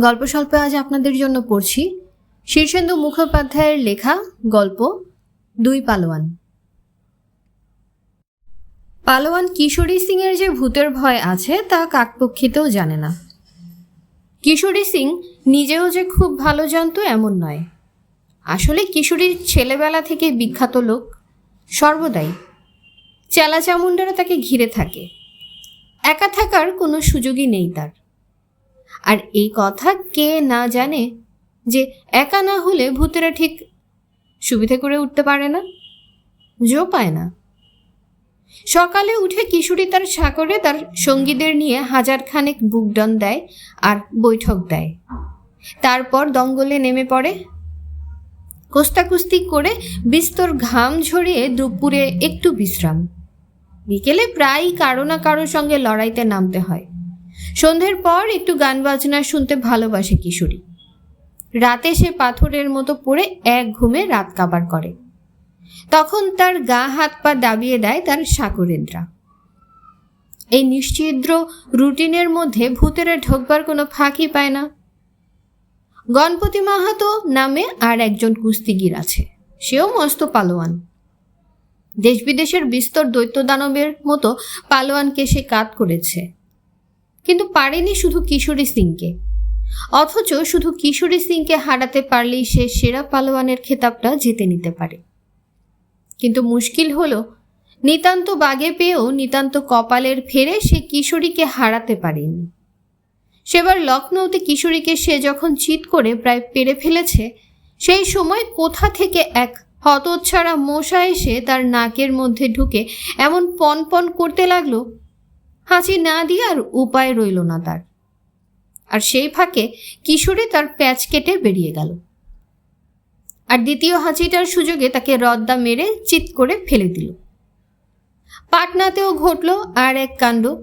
গল্প স্বল্পে আজ আপনাদের জন্য পড়ছি। শীর্ষেন্দু মুখোপাধ্যায়ের লেখা গল্প, দুই পালোয়ান। পালোয়ান কিশোরী সিংয়ের যে ভূতের ভয় আছে, তা কাকপক্ষিতেও জানে না। কিশোরী সিং নিজেও যে খুব ভালো জানতো এমন নয়। আসলে কিশোরীর ছেলেবেলা থেকে বিখ্যাত লোক সর্বদাই। চেলা তাকে ঘিরে থাকে। একা থাকার কোনো সুযোগই নেই তার। আর এই কথা কে না জানে যে একা না হলে ভূতেরা ঠিক সুবিধে করে উঠতে পারে না, জো পায় না। সকালে উঠে কিশোরী তার সাগরে তার সঙ্গীদের নিয়ে হাজার খানেক বুকডন দেয় আর বৈঠক দেয়। তারপর দঙ্গলে নেমে পড়ে। কোস্তাকুস্তি করে বিস্তর ঘাম ঝরিয়ে দুপুরে একটু বিশ্রাম। বিকেলে প্রায়ই কারও না কারোর সঙ্গে লড়াইতে নামতে হয়। সন্ধ্যের পর একটু গান বাজনা শুনতে ভালোবাসে কিশোরী। রাতে সে পাথরের মতো পড়ে এক ঘুমে রাত কাবার করে। তখন তার গা, হাত পা দাবিয়ে দেয় তার সাকরেন্দ্রা। এই নিশ্চিদ্র রুটিনের মধ্যে ভূতেরা ঢোকবার কোনো ফাঁকি পায় না। গণপতি মাহাতো নামে আর একজন কুস্তিগির আছে। সেও মস্ত পালোয়ান। দেশ বিদেশের বিস্তর দৈত্য দানবের মতো পালোয়ানকে সে কাত করেছে। কিন্তু পারেনি শুধু কিশোরী সিংকে। অথচ শুধু কিশোরী সিংকে হারাতে পারলেই সে সেরা পালোয়ানের খেতাবটা জিতে নিতে পারে। কিন্তু মুশকিল হলো, নিতান্ত বাগে পেয়েও নিতান্ত কপালের ফেরে সে কিশোরীকে হারাতে পারেনি। সেবার লখনৌতে কিশোরীকে সে যখন চিৎ করে প্রায় পেরে ফেলেছে, সেই সময় কোথা থেকে এক হতচ্ছাড়া মশা এসে তার নাকের মধ্যে ঢুকে এমন পন পন করতে লাগল হাঁচি না দিয়ে আর উপায় রইল না তার। আর সেই ফাঁকে কিশোরী তার প্যাচ কেটে বেরিয়ে গেল। আর দ্বিতীয় হাঁচিটার সুযোগে তাকে রদ্দা মেরে চিৎ করে ফেলে দিল। পাটনাতেও ঘটল আর এক কাণ্ড।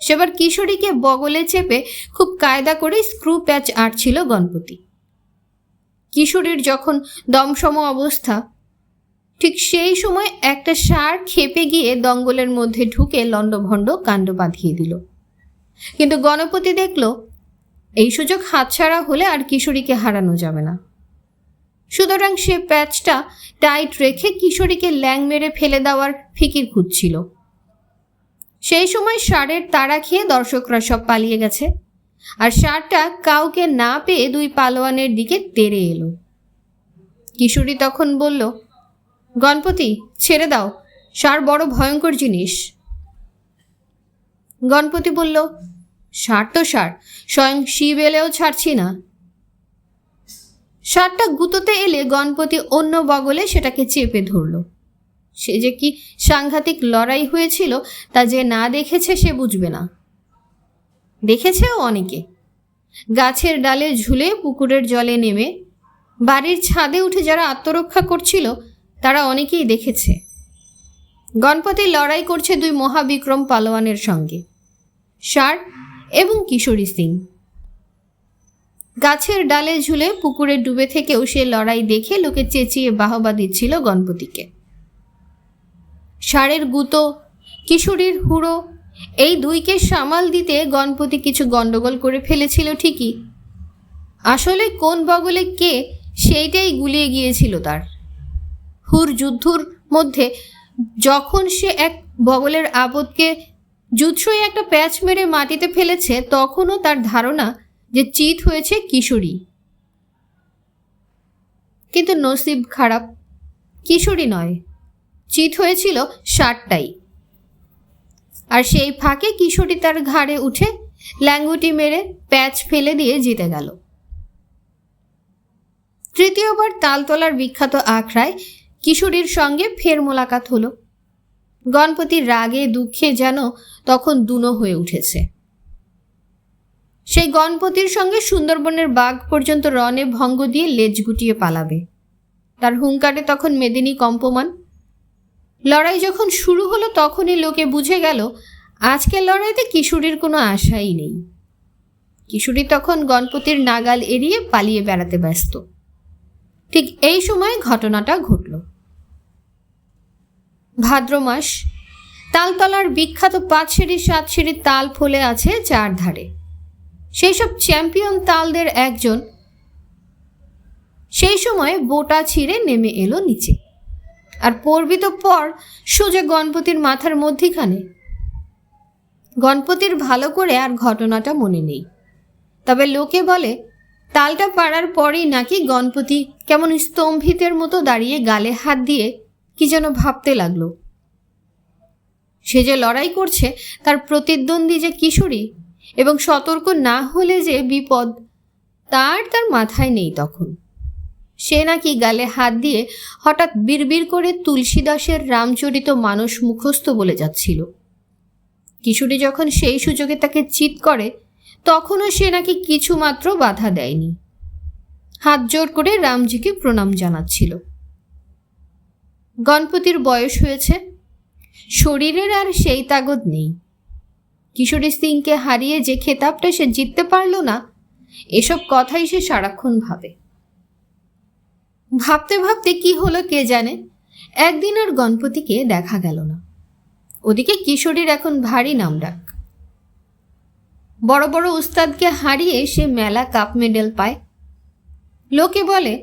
সেবার কিশোরীকে বগলে চেপে খুব কায়দা করে স্ক্রু প্যাচ আটছিল গণপতি। কিশোরীর যখন দমসম অবস্থা ঠিক সেই সময় একটা সার খেপে গিয়ে দঙ্গলের মধ্যে ঢুকে লণ্ডভণ্ড কাণ্ড বাঁধিয়ে দিল। কিন্তু গণপতি দেখল, এই সুযোগ হাতছাড়া হলে আর কিশোরীকে হারানো যাবে না। সুতরাং সে প্যাচটা টাইট রেখে কিশোরীকে ল্যাং মেরে ফেলে দেওয়ার ফিকির খুঁজছিল। সেই সময় ষাঁড়ের তাড়া খেয়ে দর্শকরা সব পালিয়ে গেছে আর ষাঁড়টা কাউকে না পেয়ে দুই পালোয়ানের দিকে তেড়ে এলো। কিশোরী তখন বলল গণপতি, ছেড়ে দাও। সার বড় ভয়ঙ্কর জিনিস। গণপতি বলল ষাঁড় তো সার, স্বয়ং শিব এলেও ছাড়ছি না। সারটা গুঁতোতে এলে গণপতি অন্য বগলে সেটাকে চেপে ধরল। সে যে কি সাংঘাতিক লড়াই হয়েছিল, তা যে না দেখেছে সে বুঝবে না। দেখেছেও অনেকে। গাছের ডালে ঝুলে পুকুরের জলে নেমে বাড়ির ছাদে উঠে যারা আত্মরক্ষা করছিল তারা অনেকেই দেখেছে। গণপতি লড়াই করছে দুই মহাবিক্রম পালোয়ানের সঙ্গে, ষাঁড় এবং কিশোরী সিং। গাছের ডালে ঝুলে পুকুরে ডুবে থেকেও সে লড়াই দেখে লোকে চেঁচিয়ে বাহবা দিচ্ছিল গণপতিকে। ষাঁড়ের গুঁতো, কিশোরীর হুড়ো, এই দুইকে সামাল দিতে গণপতি কিছু গন্ডগোল করে ফেলেছিল ঠিকই। আসলে কোন বগলে কে সেইটাই গুলিয়ে গিয়েছিল তার। হুর যুদ্ধর মধ্যে যখন সে এক বগলের আপদকে জুৎসই একটা প্যাচ মেরে মাটিতে ফেলেছে, তখনও তার ধারণা যে চিত হয়েছে কিশোরী। কিন্তু নসিব খারাপ কিশোরী নয়। চিত হয়েছিল ষাটটাই। আর সেই ফাঁকে কিশোরী তার ঘাড়ে উঠে ল্যাঙ্গুটি মেরে প্যাচ ফেলে দিয়ে জিতে গেল। তৃতীয়বার তালতলার বিখ্যাত আখড়ায় কিশোরীর সঙ্গে ফের মোলাকাত হলো। গণপতির রাগে দুঃখে যেন তখন দুনো হয়ে উঠেছে। সেই গণপতির সঙ্গে সুন্দরবনের বাঘ পর্যন্ত রনে ভঙ্গ দিয়ে লেজ গুটিয়ে পালাবে। তার হুঙ্কারে তখন মেদিনী কম্পমান। লড়াই যখন শুরু হলো তখনই লোকে বুঝে গেল আজকের লড়াইতে কিশোরীর কোনো আশাই নেই। কিশোরী তখন গণপতির নাগাল এড়িয়ে পালিয়ে বেড়াতে ব্যস্ত। ঠিক এই সময় ঘটনাটা ঘটল। ভাদ্র মাস, তালতলার বিখ্যাত পাঁচ সিঁড়ি সাত সিঁড়ির তাল ফলে আছে চার ধারে। সেই সব চ্যাম্পিয়ন তালদের একজন। সেই সময় বোটা ছিঁড়ে নেমে এলো নিচে। আর পড়বি তো পর সোজা গণপতির মাথার মধ্যিখানে। গণপতির ভালো করে আর ঘটনাটা মনে নেই। তবে লোকে বলে তালটা পাড়ার পরেই নাকি গণপতি কেমন স্তম্ভিতের মতো দাঁড়িয়ে গালে হাত দিয়ে কি যেন ভাবতে লাগল। সে যে লড়াই করছে, তার প্রতিদ্বন্দ্বী যে কিশোরী, এবং সতর্ক না হলে যে বিপদ, তার তার মাথায় নেই তখন। সে নাকি গালে হাত দিয়ে হঠাৎ বিড়বিড় করে তুলসীদাসের রামচরিত মানস মুখস্থ বলে যাচ্ছিল। কিশোরী যখন সেই সুযোগে তাকে চিৎ করে তখনও সে নাকি কিছুমাত্র বাধা দেয়নি। হাত জোর করে রামজিকে প্রণাম জানাচ্ছিল। গণপতির বয়স হয়েছে, শরীরের আর সেই তাগদ নেই। কিশোরী সিংকে হারিয়ে যে খেতাবটা সে জিততে পারল না, এসব কথাই সে সারাক্ষণ ভাবে। ভাবতে ভাবতে কি হলো কে জানে, একদিন আর গণপতিকে দেখা গেল না। ওদিকে কিশোরীর এখন ভারী নামডাক। বড় বড় উস্তাদকে হারিয়ে সে মেলা কাপ মেডেল পায়। লোকে বলে,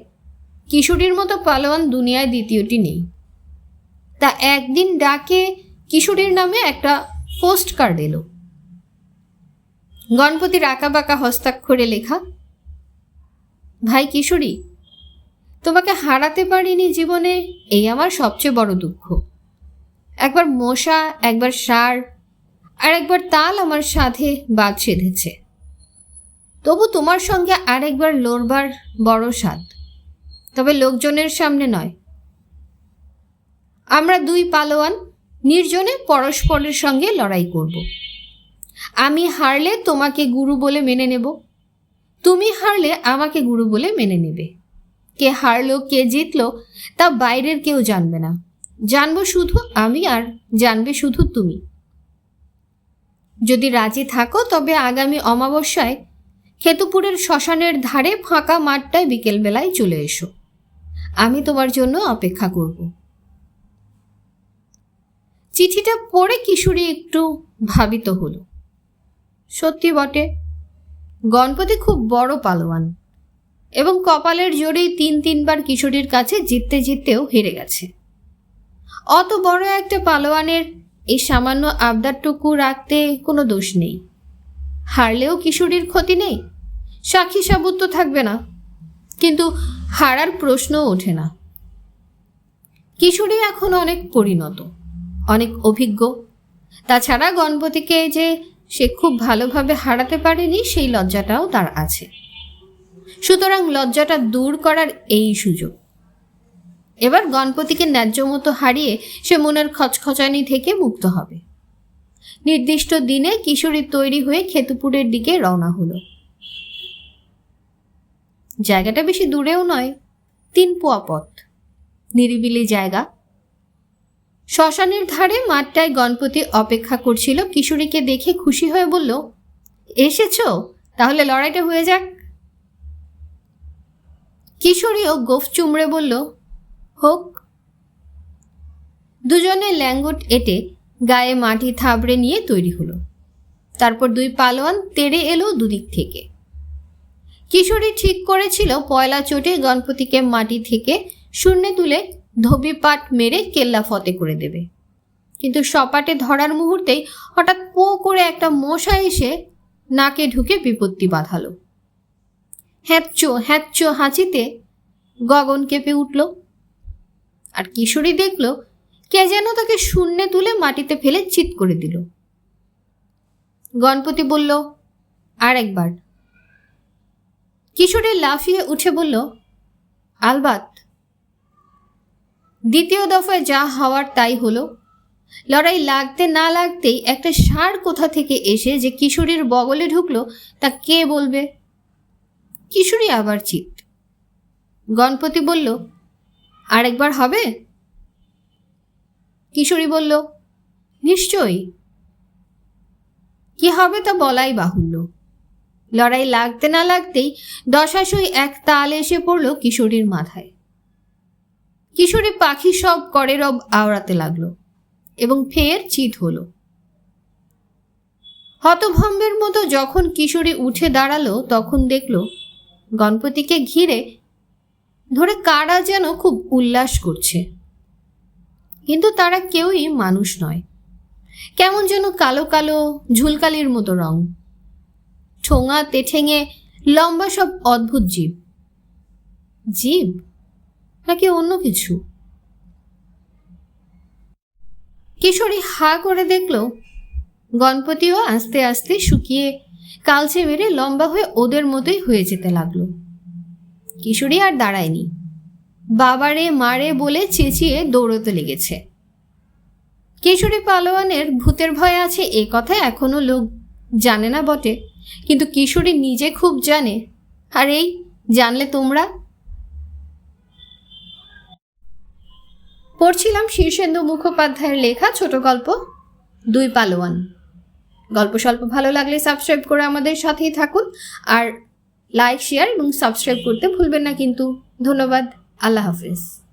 কিশোরীর মতো পালোয়ান দুনিয়ায় দ্বিতীয়টি নেই। তা একদিন ডাকে কিশোরীর নামে একটা পোস্ট কার্ড এলো। গণপতির আঁকা বাঁকা হস্তাক্ষরে লেখা, ভাই কিশোরী, তোমাকে হারাতে পারিনি জীবনে, এই আমার সবচেয়ে বড় দুঃখ। একবার মশা, একবার সার আর একবার তাল আমার সাথে বাদ সেধেছে। তবু তোমার সঙ্গে আরেকবার লড়বার বড় স্বাদ। তবে লোকজনের সামনে নয়। আমরা দুই পালোয়ান নির্জনে পরস্পরের সঙ্গে লড়াই করব। আমি হারলে তোমাকে গুরু বলে মেনে নেব। তুমি হারলে আমাকে গুরু বলে মেনে নেবে। কে হারলো, কে জিতলো, তা বাইরের কেউ জানবে না। জানব শুধু আমি আর জানবে শুধু তুমি। যদি রাজি থাকো, তবে আগামী অমাবস্যায় খেতুপুরের শ্মশানের ধারে ফাঁকা মাঠটায় বিকেলবেলায় চলে এসো। আমি তোমার জন্য অপেক্ষা করব। চিঠিটা পড়ে কিশোরী একটু ভাবিত হলো। সত্যি বটে, গণপতি খুব বড় পালোয়ান এবং কপালের জোরেই তিন তিনবার কিশোরীর কাছে জিততে জিততেও হেরে গেছে। অত বড় একটা পালোয়ানের এই সামান্য আবদারটুকু রাখতে কোনো দোষ নেই। হারলেও কিশোরীর ক্ষতি নেই। সাক্ষী সাবুত তো থাকবে না। কিন্তু হারার প্রশ্নও ওঠে না। কিশোরী এখন অনেক পরিণত, অনেক অভিজ্ঞ। তাছাড়া গণপতিকে যে সে খুব ভালোভাবে হারাতে পারেনি, সেই লজ্জাটাও তার আছে। সুতরাং লজ্জাটা দূর করার এই সুযোগ। এবার গণপতিকে ন্যায্য মতো হারিয়ে সে মনের খচখচানি থেকে মুক্ত হবে। নির্দিষ্ট দিনে কিশোরী তৈরি হয়ে খেতুপুরের দিকে রওনা হলো। জায়গাটা বেশি দূরেও নয়, তিন পোয়া পথ। নিরিবিলি জায়গা। শ্মশানের ধারে মাঠটায় গণপতি অপেক্ষা করছিল। কিশোরীকে দেখে খুশি হয়ে বলল, এসেছ? তাহলে লড়াইটা হয়ে যাক। কিশোরীও গোফ চুমড়ে বলল হোক। দুজনে ল্যাঙ্গট এটে গায়ে মাটি থাবড়ে নিয়ে তৈরি হলো। তারপর দুই পালোয়ান তেড়ে এলো দুদিক থেকে। কিশোরী ঠিক করেছিল পয়লা চোটে গণপতিকে মাটি থেকে শূন্যে তুলে ধবি পাট মেরে কেল্লা ফতে করে দেবে। কিন্তু সপাটে ধরার মুহূর্তেই হঠাৎ পো করে একটা মশা এসে নাকে ঢুকে বিপত্তি বাঁধালো। হ্যাঁচো হ্যাঁচো হাঁচিতে গগন কেঁপে উঠল। আর কিশোরী দেখল কে যেন তাকে শূন্যে তুলে মাটিতে ফেলে চিৎ করে দিল। গণপতি বলল আর একবার কিশোরী লাফিয়ে উঠে বলল, আলবাত, দ্বিতীয় দফায় যা হওয়ার তাই হলো। লড়াই লাগতে না লাগতেই একটা সার কোথা থেকে এসে যে কিশোরীর বগলে ঢুকলো তা কে বলবে? কিশোরী আবার চিত গণপতি বলল আরেকবার হবে? কিশোরী বলল, নিশ্চয়ই। কি হবে তা বলাই বাহুল্য। লড়াই লাগতে না লাগতেই দশাশই এক তাল এসে পড়ল কিশোরীর মাথায়। কিশোরী পাখি সব করে রব আওড়াতে লাগল এবং ফের চিত হলো। হতভম্বের মতো যখন কিশোরী উঠে দাঁড়াল, তখন দেখল গণপতিকে ঘিরে ধরে কারা যেন খুব উল্লাস করছে। কিন্তু তারা কেউই মানুষ নয়। কেমন যেন কালো কালো, ঝুলকালির মতো রং। ঠোঙা, তেঠেঙে, লম্বা সব অদ্ভুত জীব। জীব? নাকি অন্য কিছু? কিশোরী হা করে দেখল, গণপতিও আস্তে আস্তে শুকিয়ে কালচে মেরে লম্বা হয়ে ওদের মতোই হয়ে যেতে লাগল। কিশোরী আর দাঁড়ায়নি। বাবারে মারে বলে চেঁচিয়ে দৌড়তে লেগেছে। কিশোরী পালোয়ানের ভূতের ভয় আছে এ কথা এখনও লোক জানে না বটে, কিন্তু কিশোরী নিজে খুব জানে। আর এই, জানলে তোমরা? পড়ছিলাম শীর্ষেন্দু মুখোপাধ্যায়ের লেখা ছোট গল্প, দুই পালোয়ান। গল্প স্বল্প ভালো লাগলে সাবস্ক্রাইব করে আমাদের সাথেই থাকুন। আর লাইক শেয়ার এবং সাবস্ক্রাইব করতে ভুলবেন না কিন্তু। ধন্যবাদ। আল্লাহ হাফিজ।